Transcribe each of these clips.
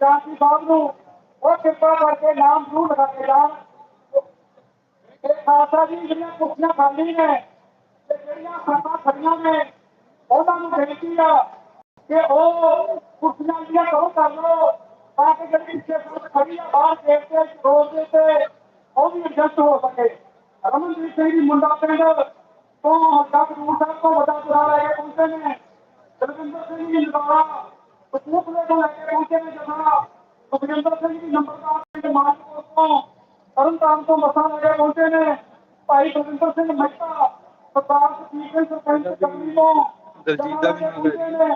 ਜਾਤੀ ਸਾਹਿਬ ਨੂੰ, ਉਹ ਕਿਰਪਾ ਕਰਕੇ ਨਾਮ ਜ਼ਰੂਰ ਲਗਾ ਕੇ ਜਾਣ ਇਹ ਖਾਲਸਾ ਜੀ ਜਿਹੜੀਆਂ ਕੁਰਸੀਆਂ ਖਾਲੀ ਨੇ ਤੇ ਜਿਹੜੀਆਂ ਸਾਡਾ ਖੜੀਆਂ ਨੇ, ਉਹਨਾਂ ਨੂੰ ਬੇਨਤੀ ਆ ਕਿ ਉਹ ਕੁਰਸੀਆਂ ਜਿਹੜੀਆਂ ਕਵਰ ਕਰ ਲਓ, ਤਾਂ ਕਿ ਜਿਹੜੀ ਪਿੱਛੇ ਸੜਕ ਖੜੀ ਆ, ਬਾਹਰ ਗੇਟ ਤੇ ਰੋਡ ਦੇ ਉੱਤੇ ਉਹ ਵੀ ਐਡਜਸਟ ਹੋ ਸਕੇ। ਰਮਨਜੀਤ ਸਿੰਘ ਜੀ, ਮੁੰਡਾ ਪਿੰਡ ਤੋਂ ਹੱਕਾ ਕਨੂਰ ਸਾਹਿਬ ਤੋਂ ਵੱਡਾ ਬੁਰਾ ਲੈ ਕੇ ਪਹੁੰਚੇ ਨੇ। ਦਲਵਿੰਦਰ ਸਿੰਘ ਜੀ ਨਗਾਰਾ ਕਪੂਰਥਲੇ ਤੋਂ ਲੈ ਕੇ ਸੁਖਜਿੰਦਰ ਸਿੰਘ ਜੀ ਨੰਬਰਦਾਰ ਪਿੰਡ ਮਾਨਪੁਰ ਤੋਂ ਤਰਨਤਾਰਨ ਤੋਂ ਬੱਸਾਂ ਲੈ ਕੇ ਪਹੁੰਚੇ ਨੇ ਭਾਈ ਬਲਵਿੰਦਰ ਸਿੰਘ ਮਹਿਤਾ ਸਰਦਾਰ ਸਤੀਸ਼ ਸਿੰਘ ਸਰਪੰਚ ਕੰਮੀ ਤੋਂ ਦਲਜੀਤ ਦਾ ਵੀ ਨਾਮ ਲੈ ਪਹੁੰਚੇ ਨੇ।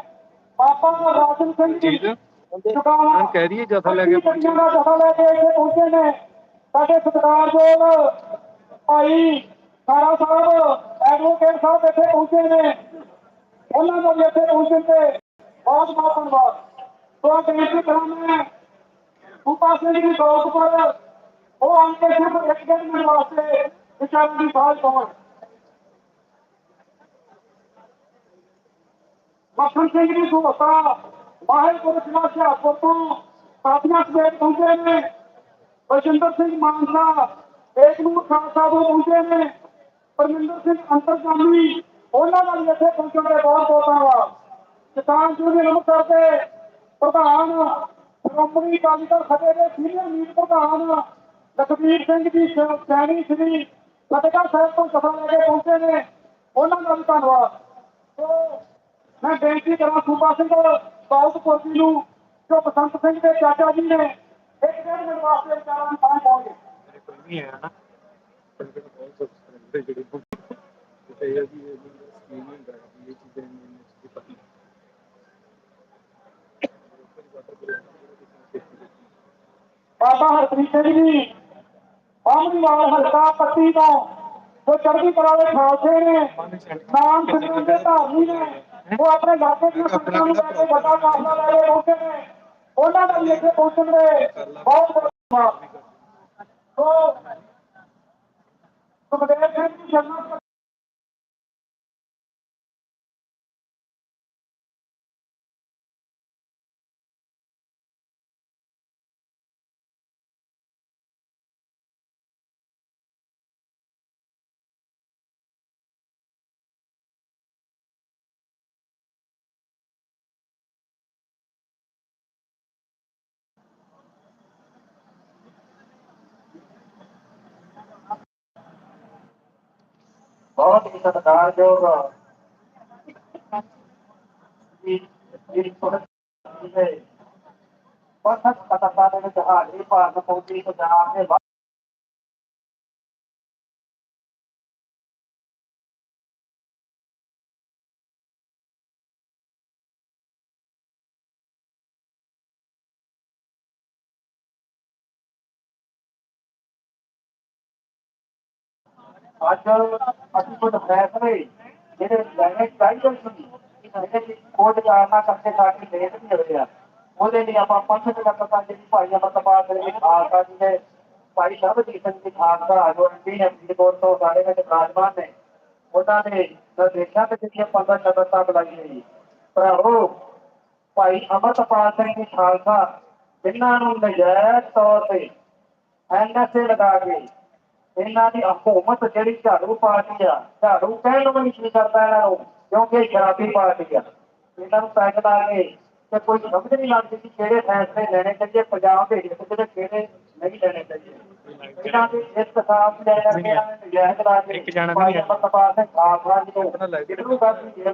ਬਾਬਾ ਰਾਜਨ ਸਿੰਘ ਜੀ ਦਲਜੀਤ? ਚੁਕਾਵਾ ਹਾਂ, ਕਹਿ ਰਹੀ ਹੈ ਜਥਾ ਲੈ ਕੇ ਪਹੁੰਚੇ ਦਾ ਜਥਾ ਲੈ ਕੇ ਇੱਥੇ ਪਹੁੰਚੇ ਨੇ ਸਾਡੇ ਸਤਿਕਾਰਯੋਗ ਭਾਈ ਸਾਰਾ ਸਾਹਿਬ ਐਡਵੋਕੇਟ ਸਾਹਿਬ ਇੱਥੇ ਪਹੁੰਚੇ ਨੇ ਉਹਨਾਂ ਦਾ ਵੀ ਇੱਥੇ ਪਹੁੰਚਣ ਤੇ ਬਹੁਤ ਬਹੁਤ ਧੰਨਵਾਦ ਤੋਂ ਬੇਨਤੀ ਕਰਾਂ ਮੈਂ ਉਪਾ ਸਿੰਘ ਜੀ ਦੋਸਤ ਪਰ ਉਹ ਆਣ ਕੇ ਸਿਰਫ ਇੱਕ ਡੇਢ ਮਿੰਟ ਵਾਸਤੇ ਵਿਚਾਰਨ ਦੀ ਮੱਖਣ ਸਿੰਘ ਜੀ ਦੋਸਤਾ ਵਾਹਿਗੁਰੂ ਜੀ ਹੁਸ਼ਿਆਰਪੁਰ ਤੋਂ ਸਾਥੀਆਂ ਸਮੇਤ ਪਹੁੰਚੇ ਨੇ। ਬਲਜਿੰਦਰ ਸਿੰਘ ਮਾਨਸਾ, ਏਕਨੂਰ ਖਾਲਸਾ ਤੋਂ ਪਹੁੰਚੇ ਨੇ। ਪਰਮਿੰਦਰ ਸਿੰਘ ਅੰਤਰਜਾਮੀ ਉਹਨਾਂ ਨਾਲ ਇੱਥੇ ਪਹੁੰਚਣ ਦੇ ਬਹੁਤ ਬਹੁਤ ਧੰਨਵਾਦ। ਕਿਸਾਨ ਯੂਨੀਅਨ ਅੰਮ੍ਰਿਤਸਰ ਦੇ ਪ੍ਰਧਾਨ ਸ਼੍ਰੋਮਣੀ ਅਕਾਲੀ ਦਲ ਖੜੇ ਦੇ ਸੀਨੀਅਰ ਮੀਤ ਪ੍ਰਧਾਨ, ਲਖਬੀਰ ਸਿੰਘ ਜੀ, ਸ- ਸੈਣੀ ਸ੍ਰੀ ਫਤਿਹਗੜ੍ਹ ਸਾਹਿਬ ਤੋਂ ਸਫਾ ਲੈ ਕੇ ਪਹੁੰਚੇ ਨੇ। ਉਹਨਾਂ ਦਾ ਵੀ ਧੰਨਵਾਦ। ਸੋ, ਮੈਂ ਬੇਨਤੀ ਕਰਾਂ ਸੂਬਾ ਸਿੰਘ ਬਾਉਤ ਕੋਟੀ ਨੂੰ, ਜੋ ਬਸੰਤ ਸਿੰਘ ਦੇ ਚਾਚਾ ਜੀ ਨੇ, ਇੱਕ ਡੇਢ ਮਿੰਟ ਵਾਸਤੇ ਵਿਚਾਰਾਂ ਨੂੰ ਤਾਂ ਪਾਉਣਗੇ ਕੋਈ ਨਹੀਂ ਹੈ ਨਾ। ਪਰ ਬਹੁਤ ਸਬਸਕ੍ਰਾਈਬਰ ਜਿਹੜੇ ਇਹ ਸਕੀਮ ਹੈ ਇਹ ਚੀਜ਼ਾਂ ਮੈਨੂੰ ਨਹੀਂ ਪਤਾ ਬਾਬਾ ਹਰਪ੍ਰੀਤ ਸਿੰਘ ਜੀ ਆਮਦੀਵਾਲ ਹਲਕਾ ਪੱਟੀ ਤੋਂ ਜੋ ਚੜ੍ਹਦੀ ਕਲਾ ਦੇ ਖਾਲਸੇ ਨੇ, ਨਾਮ ਸਿਮਰਨ ਦੇ ਧਾਰਨੀ ਨੇ, ਉਹ ਆਪਣੇ ਇਲਾਕੇ ਦੀਆਂ ਸੰਗਤਾਂ ਨੂੰ ਲੈ ਕੇ ਵੱਡਾ ਕਾਫਲਾ ਲੈ ਕੇ ਪਹੁੰਚੇ ਨੇ। ਉਹਨਾਂ ਦਾ ਵੀ ਇੱਥੇ ਪਹੁੰਚਣ ਦੇ ਬਹੁਤ ਬਹੁਤ ਧੰਨਵਾਦ। ਸੋ ਸੁਖਦੇਵ ਸਿੰਘ ਜੀ ਸ਼ਰਮਾ ਬਹੁਤ ਹੀ ਸਤਿਕਾਰਯੋਗ ਜੀ ਜੀ ਕਥਾ ਦੇ ਵਿੱਚ ਹਾਜ਼ਰੀ ਭਾਰਤ ਪਹੁੰਚੀ ਪੰਜਾਬ ਦੇ ਅੱਜ ਅਸੀਂ ਕੁਝ ਫੈਸਲੇ ਜਿਹੜੇ ਲੈਣੇ ਚਾਹੀਦੇ ਸੀ, ਇਹਦੇ ਵਿੱਚ ਕੋਟ ਜਾਣਾ ਕਰਕੇ ਸਾਡੀ ਲੇਟ ਨਹੀਂ ਹੋ ਉਹਦੇ ਲਈ ਆਪਾਂ ਪੰਥ ਦੇ ਜਿਹੜੀ ਭਾਈ ਅਮਰਤਪਾਲ ਦੇ ਵਿੱਚ ਖਾਲਸਾ ਜੀ ਦੇ ਭਾਈ ਸਰਬਜੀਤ ਸਿੰਘ ਜੀ ਖਾਲਸਾ ਜੋ ਐਮਪੀ ਫਰੀਦਕੋਟ ਤੋਂ ਸਾਡੇ ਵਿੱਚ ਵਿਰਾਜਮਾਨ ਨੇ, ਉਹਨਾਂ ਨੇ ਨਿਰਦੇਸ਼ਾਂ ਤੇ ਜਿਹੜੀਆਂ ਪੰਥ ਸ਼ਬਦਾਂ ਬੁਲਾਈ ਹੋਈ ਭਰਾਵੋ, ਭਾਈ ਅਮਰਤਪਾਲ ਸਿੰਘ ਜੀ ਖਾਲਸਾ, ਜਿਨ੍ਹਾਂ ਨੂੰ ਨਜਾਇਜ਼ ਤੌਰ ਤੇ ਐਨਐਸਏ ਲਗਾ ਕੇ ਇਹਨਾਂ ਦੀ ਹਕੂਮਤ ਜਿਹੜੀ ਝਾੜੂ ਪਾਰਟੀ ਆ, ਝਾੜੂ ਕਹਿਣ ਨੂੰ ਵੀ ਨਹੀਂ ਕਰਦਾ ਇਹਨਾਂ ਨੂੰ, ਕਿਉਂਕਿ ਇਹ ਸ਼ਰਾਬੀ ਪਾਰਟੀ ਆ। ਇਹਨਾਂ ਨੂੰ ਪੈਕ ਲਾ ਕੇ ਤੇ ਕੋਈ ਸਮਝ ਨਹੀਂ ਲੱਗਦੀ ਕਿ ਕਿਹੜੇ ਫੈਸਲੇ ਲੈਣੇ ਚਾਹੀਦੇ ਪੰਜਾਬ ਦੇ ਹਿੱਤ ਤੇ ਕਿਹੜੇ ਨਹੀਂ ਲੈਣੇ ਚਾਹੀਦੇ ਇਹਨਾਂ ਦੀ ਇਸ ਕਿਸਾਨ ਦੇ ਲੈਣਾ ਇਹਨਾਂ ਨੇ ਨਜਾਇਜ਼ ਲਾ ਕੇ ਇੱਕ ਜਾਣਾ ਵੀ ਨਹੀਂ ਹੈ। ਅਮਰਪਾਲ ਸਿੰਘ ਖਾਲਸਾ ਜੀ ਨੂੰ live ਇਹਨੂੰ ਗੱਲ ਨਹੀਂ ਦੇ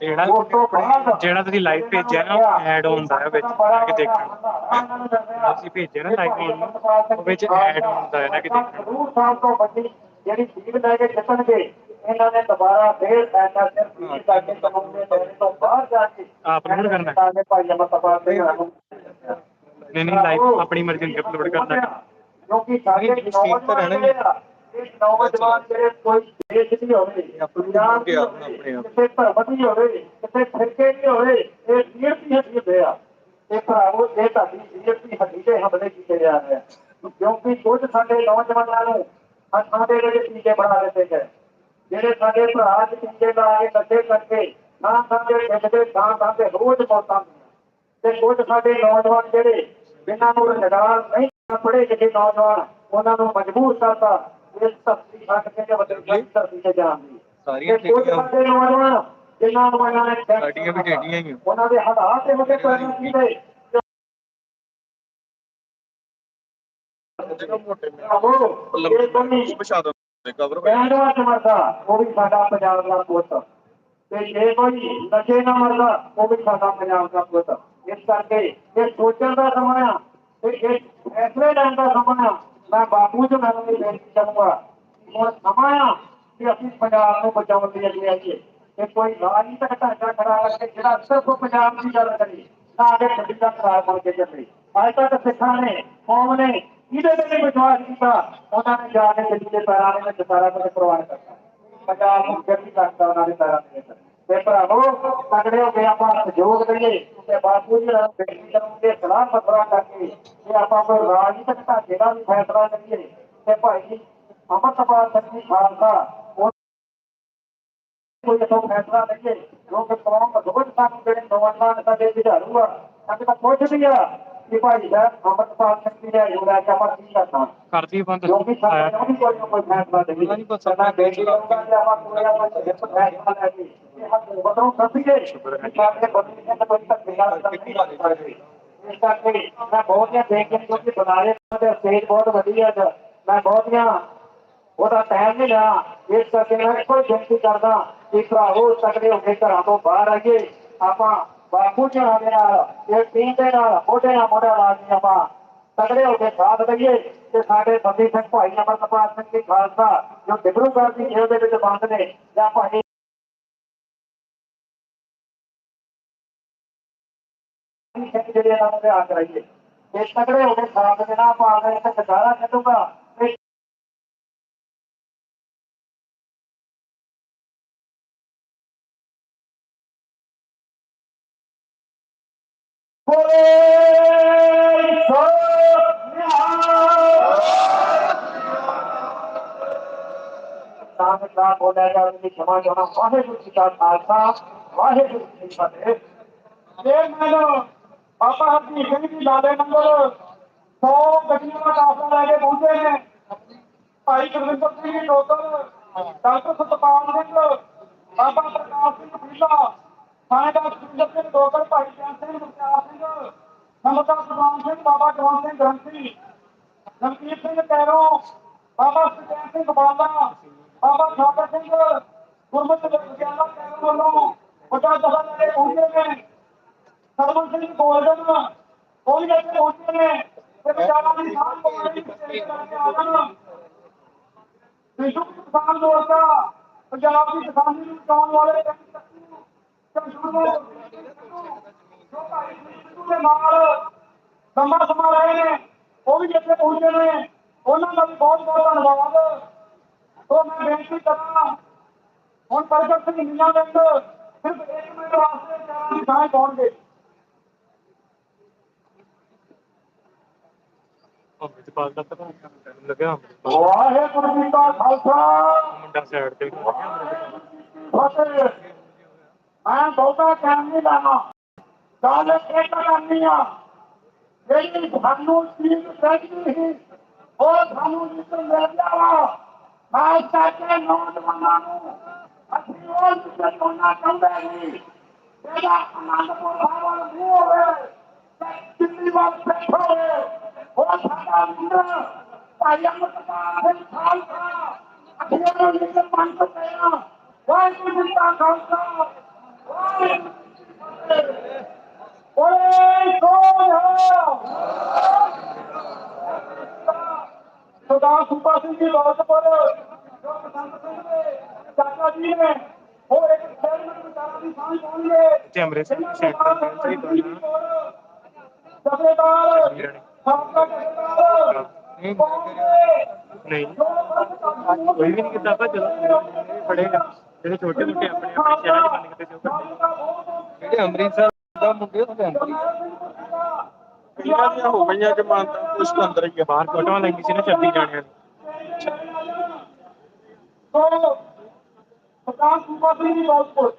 ਜਿਹੜਾ ਤੋਂ ਜਿਹੜਾ ਤੁਸੀਂ ਲਾਈਵ ਭੇਜਿਆ ਨਾ ਐਡ ਹੁੰਦਾ ਹੈ ਵਿੱਚ ਆ ਕੇ ਦੇਖਣ। ਅਸੀਂ ਭੇਜਿਆ। ਨਾ ਲਾਈਵ ਉਹ ਵਿੱਚ ਐਡ ਹੁੰਦਾ ਹੈ ਨਾ ਕਿ ਦੇਖਣ। ਹਜ਼ੂਰ ਸਾਹਿਬ ਤੋਂ ਵੱਡੀ ਜਿਹੜੀ ਜੀਵ ਲੈ ਕੇ ਜਿੱਤਣਗੇ ਇਹਨਾਂ ਨੇ ਦੁਬਾਰਾ ਫੇਰ ਐਨਐਸਐਸ ਦੀ ਕਰਕੇ ਕਾਨੂੰਨ ਦੇ ਦਾਇਰੇ ਤੋਂ ਬਾਹਰ ਜਾ ਕੇ ਆਪ ਨੂੰ ਕਰਨਾ ਹੈ। ਤਾਂ ਕਿ ਭਾਈ ਅਮਰਤਪਾਲ ਸਿੰਘ ਨੂੰ ਨਹੀਂ ਨਹੀਂ ਲਾਈਵ ਆਪਣੀ ਮਰਜ਼ੀ ਨਾਲ ਅਪਲੋਡ ਕਰਨਾ ਹੈ। ਕਿਉਂਕਿ ਸਾਡੇ ਨਹੀਂ, ਠੀਕ ਤਾਂ ਰਹਿਣਾ ਹੀ ਹੈ। ਨੌਜਵਾਨ ਜਿਹੜੇ ਆ, ਇਹ ਨੌਜਵਾਨ ਜਿਹੜੇ ਕੋਈ ਦੇਸ਼ ਦੀ ਹੋਵੇ ਪੰਜਾਬ ਦੀ ਗਿਆ ਹੋਵੇ, ਆਪਣੇ ਆਪ। ਕਿਸੇ ਧਰਮ ਦੀ ਹੋਵੇ ਕਿਸੇ ਫਿਰਕੇ ਦੀ ਹੋਵੇ ਇਹ ਸੀਰ ਦੀ ਹੱਡੀ ਹੁੰਦੇ ਆ ਇਹ ਭਰਾਵੋ ਇਹ ਤੁਹਾਡੀ ਸੀਰ ਦੀ ਹੱਡੀ ਤੇ ਹਮਲੇ ਕੀਤੇ ਜਾ ਰਹੇ ਆ ਕਿਉਂਕਿ ਕੁਝ ਸਾਡੇ ਨੌਜਵਾਨਾਂ ਨੂੰ ਹੱਥਾਂ ਦੇ ਵਿੱਚ ਟੀਕੇ ਬਣਾ ਦਿੱਤੇ ਗਏ ਜਿਹੜੇ ਸਾਡੇ ਭਰਾ ਚ ਟੀਕੇ ਲਾ ਕੇ ਕੱਢੇ ਕਰਕੇ ਨਾ ਸਾਡੇ ਪਿੰਡ ਦੇ ਥਾਂ ਥਾਂ ਤੇ ਰੋਜ਼ ਮੌਤਾਂ ਹੁੰਦੀਆਂ ਤੇ ਕੁਝ ਸਾਡੇ ਨੌਜਵਾਨ ਜਿਹੜੇ ਜਿਨ੍ਹਾਂ ਨੂੰ ਰੁਜ਼ਗਾਰ ਨਹੀਂ ਪੜੇ ਲਿਖੇ ਨੌਜਵਾਨ ਉਹਨਾਂ ਨੂੰ ਮਜਬੂਰ ਕਰਤਾ ਇਸ ਧਰਤੀ ਛੱਡ ਕੇ ਤੇ ਵੱਡੀ ਧਰਤੀ ਤੇ ਜਾਣ ਦੀ। ਸਾਰੀਆਂ ਤੇ ਕੁਝ ਠੇਕੀਆਂ ਸਾਡੇ ਨੌਜਵਾਨ ਜਿਨ੍ਹਾਂ ਨੂੰ ਇਹਨਾਂ ਨੇ ਟੈਕਸ ਸਾਡੀਆਂ ਵੀ ਟੇਡੀਆਂ ਹੀ ਆ ਉਹਨਾਂ ਦੇ ਹਾਲਾਤ ਇਹ ਮੁੱਦੇ ਪੈਣ ਕੀਤੇ ਜਿਹੜਾ ਮੋਟੇ ਆਹੋ ਇਹ ਬੰਨੀ ਪਛਾ ਮਰਦਾ ਉਹ ਵੀ ਸਾਡਾ ਪੰਜਾਬ ਦਾ ਪੁੱਤ। ਤੇ ਜੇ ਕੋਈ ਨਸ਼ੇ ਨਾ ਮਰਦਾ, ਉਹ ਵੀ ਸਾਡਾ ਪੰਜਾਬ ਦਾ ਪੁੱਤ। ਇਸ ਕਰਕੇ ਇਹ ਸੋਚਣ ਦਾ ਸਮਾਂ ਆ, ਤੇ ਇਹ ਫੈਸਲੇ ਲੈਣ ਦਾ ਸਮਾਂ ਆ, ਮੈਂ ਬਾਪੂ ਜੀ ਮੈਨੂੰ ਵੀ ਬੇਨਤੀ ਕਰੂੰਗਾ ਹੁਣ ਸਮਾਂ ਆ ਕਿ ਅਸੀਂ ਪੰਜਾਬ ਨੂੰ ਬਚਾਉਣ ਲਈ ਅੱਗੇ ਆਈਏ। ਤੇ ਕੋਈ ਰਾਜਨੀਤਿਕ ਢਾਂਚਾ ਖੜਾ ਕਰਕੇ ਜਿਹੜਾ ਸਿਰਫ ਪੰਜਾਬ ਦੀ ਗੱਲ ਕਰੇ, ਤਾਂ ਅਗੇ ਛੱਡੀ ਦਾ ਖਰਾਬ ਕਰਕੇ ਕੇ ਚੱਲੇ। ਅੱਜ ਤੱਕ ਸਿੱਖਾਂ ਨੇ, ਕੌਮ ਨੇ ਇਹਦੇ ਤੇ ਨਹੀਂ ਵਿਸ਼ਵਾਸ ਕੀਤਾ ਉਹਨਾਂ ਨੇ ਜਾ ਕੇ ਦਿੱਲੀ ਪੈਰਾਂ ਦੇ ਵਿੱਚ ਸਾਰਾ ਪ੍ਰਵਾਨ ਕਰਤਾ ਪੰਜਾਬ ਨੂੰ ਗੱਡੀ ਕਰਤਾ ਉਹਨਾਂ ਦੇ ਪੈਰਾਂ ਦੇ ਤੇ ਭਰਾਵੋ ਤਗੜੇ ਹੋ ਕੇ ਆਪਾਂ ਸਹਿਯੋਗ ਦਈਏ ਤੇ ਬਾਪੂ ਜੀ ਨਾਲ ਬੇਨਤੀ ਕਰੂੰਗੇ ਸਲਾਹ ਮਸ਼ਵਰਾ ਕਰਕੇ ਕਿ ਆਪਾਂ ਕੋਈ ਰਾਜਨੀਤਿਕ ਢਾਂਚੇ ਦਾ ਵੀ ਫੈਸਲਾ ਕਰੀਏ, ਤੇ ਭਾਈ ਅਮਰਤਪਾਲ ਸਿੰਘ ਜੀ ਖਾਲਸਾ ਕੋਈ ਤੋਂ ਫੈਸਲਾ ਲਈਏ, ਜੋ ਕਿ ਕੌਮ ਰੋਜ਼ ਸਾਨੂੰ, ਜਿਹੜੇ ਨੌਜਵਾਨ ਸਾਡੇ ਵਿਧਾਰੂ ਆ ਅੱਜ ਤਾਂ ਪੁੱਛਦੀ ਆ। ਕਿ ਭਾਈ ਸਾਹਿਬ ਅਮਰਤਪਾਲ ਸਿੰਘ ਜੀ ਦਾ ਜੁੜਾ ਕਿ ਆਪਾਂ ਕੀ ਕਰਨਾ? ਕਰਦੀ ਬੰਦ ਜੋ ਕਿ ਸਾਡੇ ਕੋਈ ਨਾ ਕੋਈ ਫੈਸਲਾ ਦੀ ਪਸੰਦ ਮੈਂ ਬੇਟੀ ਕਹੂੰਗਾ ਕਿ ਆਪਾਂ ਕੋਈ ਆਪਾਂ ਜਿੱਤ ਫੈਸਲਾ ਲੈ ਕੇ ਇਹ ਹੱਥ ਬਦਲੋਂ ਕਿ ਸਾਡੇ ਬੰਦੇ ਨੇ ਕੋਈ ਨਾਲ ਨਹੀਂ ਕਰ ਸਕਦੇ ਇਸ ਕਰਕੇ ਮੈਂ ਬਹੁਤੀਆਂ ਦੇਖ ਕੇ ਕਿਉਂਕਿ ਬਨਾਰੇ ਦੇ ਸਟੇਜ ਬਹੁਤ ਵਧੀਆ ਹੈ ਮੈਂ ਬਹੁਤੀਆਂ ਉਹਦਾ ਟਾਈਮ ਨਹੀਂ ਲਿਆ। ਇਸ ਕਰਕੇ ਮੈਂ ਹੀ ਬੇਨਤੀ ਕਰਦਾ ਕਿ ਭਰਾਵੋ ਤਕੜੇ ਹੋ ਕੇ ਘਰਾਂ ਤੋਂ ਬਾਹਰ ਆਈਏ। ਆਪਾਂ ਬਾਪੂ ਜੀ ਦੇ ਨਾਲ ਇਹ ਟੀਮ ਦੇ ਨਾਲ ਮੋਢੇ ਨਾਲ ਮੋਢਾ ਲਾ ਕੇ ਆਪਾਂ ਤਕੜੇ ਹੋ ਕੇ ਸਾਥ ਦਈਏ ਤੇ ਸਾਡੇ ਬੰਦੀ ਸਿੰਘ ਭਾਈ ਅਮਰਪਾਲ ਸਿੰਘ ਜੀ ਖਾਲਸਾ, ਜੋ ਡਿਬਰੂਗੜ੍ਹ ਦੀ ਜੇਲ੍ਹ ਦੇ ਵਿੱਚ ਬੰਦ ਨੇ, ਜਾਂ ਭਾਈ ਸਿੰਘ ਜਿਹੜੇ ਇਹਨਾਂ ਦੇ ਆ ਕਰਾਈਏ। ਇਹ ਤਕੜੇ ਹੋ ਕੇ ਸਾਥ ਦੇਣਾ ਆਪਾਂ ਆ ਗਏ ਤੇ ਕੱਢੂਗਾ ਦਾ ਬੋਲਿਆ ਜਾਵੇ ਕਿ ਖਮਾ ਜਾਣਾ ਵਾਹਿਗੁਰੂ ਜੀ ਦਾ ਖਾਲਸਾ ਵਾਹਿਗੁਰੂ ਜੀ ਕੀ ਫਤਿਹ ਇਹ ਮੈਨੂੰ ਬਾਬਾ ਹਰਜੀਤ ਸਿੰਘ ਜੀ ਲਾਲੇ ਨੰਬਰ 100 ਗੱਡੀਆਂ ਦਾ ਕਾਫਲਾ ਲੈ ਕੇ ਪਹੁੰਚੇ ਨੇ ਭਾਈ ਗੁਰਵਿੰਦਰ ਸਿੰਘ ਜੀ ਡੋਗਰ ਡਾਕਟਰ ਸਤਪਾਲ ਸਿੰਘ ਬਾਬਾ ਪ੍ਰਕਾਸ਼ ਸਿੰਘ ਪੀਲਾ ਥਾਣੇਦਾਰ ਸੁਰਿੰਦਰ ਸਿੰਘ ਗੋਗਲ ਭਾਈ ਜੈਨ ਸਿੰਘ ਮੁਖਤਾਰ ਸਿੰਘ ਨਮਤਾ ਪ੍ਰਧਾਨ ਸਿੰਘ, ਬਾਬਾ ਜਵਾਨ ਸਿੰਘ ਗ੍ਰੰਥੀ ਜਗਦੀਪ ਸਿੰਘ ਕੈਰੋਂ, ਬਾਬਾ ਸੁਖਚੈਨ ਸਿੰਘ ਬਾਲਾ ਬਾਬਾ ਸਾਗਰ ਸਿੰਘ ਗੁਰਮਤਿ ਵਿਗਿਆਨਾ ਕੈਰੋਂ ਵੱਲੋਂ ਵੱਡਾ ਦਫਾ ਲੈ ਪਹੁੰਚੇ ਨੇ। ਸਰਵਨ ਸਿੰਘ ਗੋਲਡਨ ਉਹ ਵੀ ਇੱਥੇ ਪਹੁੰਚੇ ਨੇ। ਤੇ ਵਿਚਾਰਾਂ ਦੀ ਸਾਂਭ ਪਾਉਣ ਲਈ ਸਟੇਜ ਤੇ ਆ ਵਿਸ਼ਵ ਕਿਸਾਨ ਮੋਰਚਾ, ਪੰਜਾਬ ਦੀ ਕਿਸਾਨੀ ਨੂੰ ਬਚਾਉਣ ਵਾਲੇ ਕੰਸ਼ੂਰ ਜੋ ਭਾਈ ਸਿੱਧੂ ਦੇ ਨਾਲ ਲੰਮਾ ਸਮਾਂ ਰਹੇ ਨੇ ਉਹ ਵੀ ਇੱਥੇ ਪਹੁੰਚੇ ਨੇ ਉਹਨਾਂ ਦਾ ਵੀ ਬਹੁਤ ਬਹੁਤ ਧੰਨਵਾਦ ਸੋ ਮੈਂ ਬੇਨਤੀ ਕਰਾਂ ਹੁਣ ਪ੍ਰਗਟ ਸਿੰਘ ਮੀਆਂ ਵਿੰਦ ਸਿਰਫ ਇੱਕ ਮਿੰਟ ਵਾਸਤੇ ਚਾਰਾਂ ਦੀ ਥਾਂ ਪਾਉਣਗੇ ਅੰਮ੍ਰਿਤਪਾਲ ਦਾ ਪਤਾ ਨਹੀਂ ਲੱਗਿਆ ਅੰਮ੍ਰਿਤਪਾਲ ਵਾਹਿਗੁਰੂ ਜੀ ਕਾ ਖਾਲਸਾ ਮੁੰਡਾ ਸਾਈਡ ਤੇ ਲੱਗਿਆ ਅੰਮ੍ਰਿਤਪਾਲ ਫਤਿਹ ਮੈਂ ਬਹੁਤਾ ਟਾਈਮ ਨਹੀਂ ਲਾਣਾ ਗੱਲ ਇੱਕ ਕਰਨੀ ਆ। ਜਿਹੜੀ ਸਾਨੂੰ ਚੀਜ਼ ਚਾਹੀਦੀ ਸੀ, ਉਹ ਸਾਨੂੰ ਨਿਕਲ ਮਿਲ ਜਾਵਾ। ਮੈਂ ਚਾਹਤੇ ਨੌਜਵਾਨਾਂ ਨੂੰ ਅਸੀਂ ਉਹ ਨਿਕਲ ਹੋਣਾ ਚਾਹੁੰਦੇ ਨਹੀਂ ਇਹਦਾ ਆਨੰਦਪੁਰ ਸਾਹਿਬ ਨੂੰ ਹੋਵੇ ਤੇ ਦਿੱਲੀ ਬੈਠਾ ਹੋਵੇ, ਉਹ ਸਾਡਾ ਵੀਰ ਭਾਈ ਅਮਰਪਾਲ ਸਿੰਘ ਖਾਲਸਾ, ਅਸੀਂ ਉਹਨੂੰ ਨਿਕਲ ਮੰਨ ਸਕਦੇ ਹਾਂ। ਵਾਹਿਗੁਰੂ ਜੀ ਕਾ ਖਾਲਸਾ। ਜੀ ਸਰਦਾਰ ਸੁਪਾ ਸਿੰਘ ਜੀ ਦੌਲਤਪੁਰ ਜੋ ਬਸੰਤ ਸਿੰਘ ਦੇ ਚਾਚਾ ਜੀ ਨੇ ਉਹ ਇੱਕ ਸੈਲਮਨ ਵਿਚਾਰਾਂ ਦੀ ਸਾਂਝ ਪਾਉਣਗੇ ਤੇ ਅੰਮ੍ਰਿਤਸਰ ਸੈਂਟਰ ਦੇ ਵਿੱਚ ਹੀ ਜਥੇਦਾਰ ਵੀਰਾਂ ਨੇ। ਸਾਬਕਾ ਜਥੇਦਾਰ ਨਹੀਂ। ਨਹੀਂ। ਜੋ ਕੋਈ ਵੀ ਨਹੀਂ ਕੀਤਾ ਆਪਾਂ ਜਦੋਂ ਫੜੇਗਾ। ਜਿਹੜੇ ਛੋਟੇ ਮੋਟੇ ਆਪਣੇ ਆਪਣੇ ਸ਼ਹਿਰਾਂ 'ਚ ਬੰਦ ਕੀਤੇ ਕੱਢੇ ਜਿਹੜੇ ਅੰਮ੍ਰਿਤਸਰ ਦਾ ਮੁੰਡੇ ਤਾਂ ਆ। ਇਹਨਾਂ ਦੀਆਂ ਹੋ ਗਈਆਂ ਜਮਾਨਤਾਂ ਕੁਛ ਤਾਂ ਅੰਦਰ ਹੀ ਆ ਬਾਹਰ ਫੋਟੋਆਂ ਲੱਗੀ ਸੀ ਨਾ 26 ਜਾਣਿਆਂ ਦੀ। ਸੋ ਸਰਦਾਰ ਸੁਪਾ ਸਿੰਘ ਜੀ ਦੌਲਤਪੁਰ